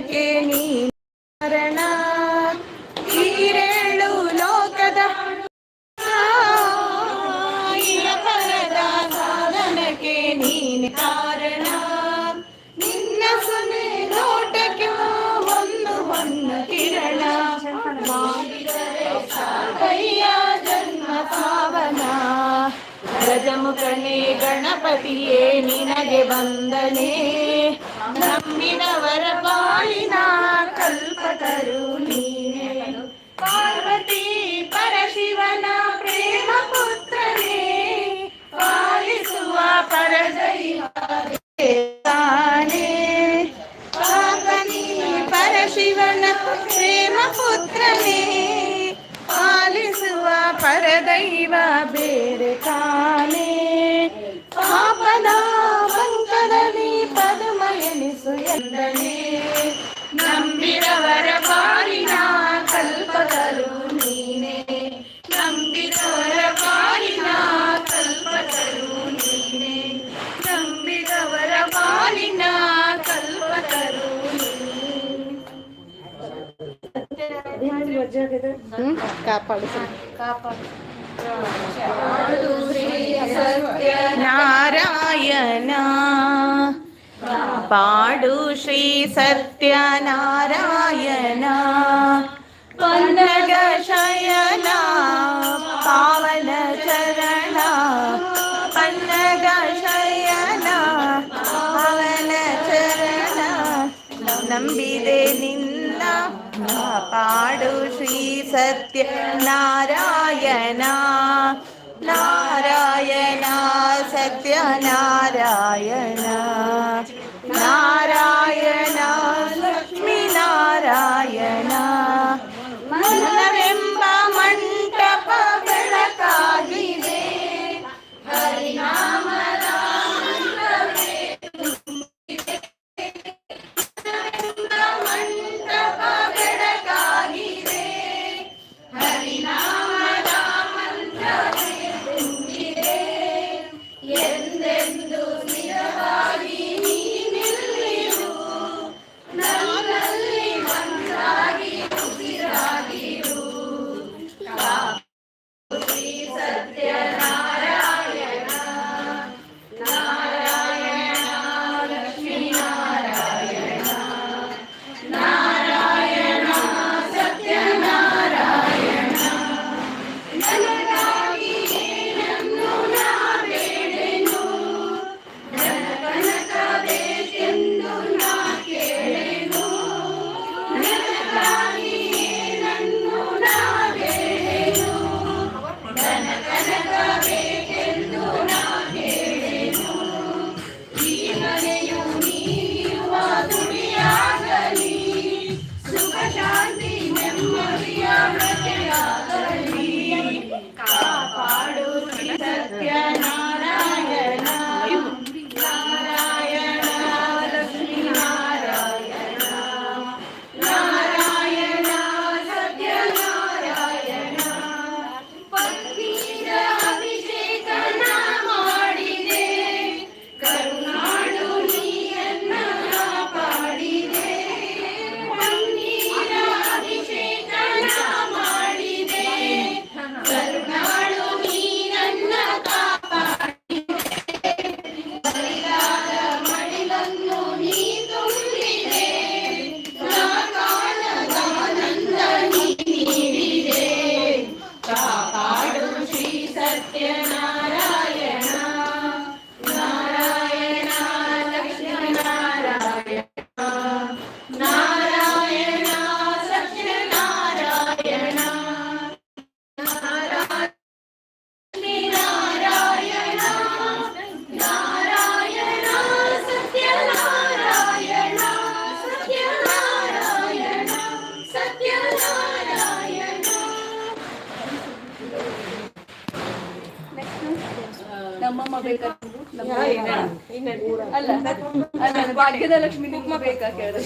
ಲೋಕಕ್ಕೆ ನೀ ಮರಣ ಈರೇಳು ಲೋಕದ ಪರದ ಸಾಧನಕ್ಕೆ ನೀನೆ ಕಾರಣ ಗಜಮುಖನೇ ಗಣಪತಿಯೇ ನಿನಗೆ ವಂದನೆ. ನಮ್ಮಿನವರ ಬಾಳಿನ ಕಲ್ಪತರು ನೀನೆ. ಪಾರ್ವತಿ ಪರಶಿವನ ಪ್ರೇಮ ಪುತ್ರನೇ. ಪಾಲಿಸುವ ಪರದೈವ ಪಾರ್ವತಿ ಪರಶಿವನ ಪ್ರೇಮ ಪುತ್ರನೇ. ಪಾಲಿಸುವ ಪರದೈವ ಬೇರೆ ಕಾ നാരായണ. പാടു ശ്രീ സത്യനാരായണ. പന്നകശയന പാവന ചരണ. പന്നകശയ പാടു ശ്രീ സത്യ നാരായണ നാരായണ സത്യനാരായണ. ನಮ್ಮಮ್ಮ ಬೇಕಾ ಅಲ್ಲ ಅಲ್ಲ ಭಾಗ್ಯದ ಲಕ್ಷ್ಮಿ ನಿಮ್ಮ ಬೇಕಾ ಕೇಳಿದ್ರೆ?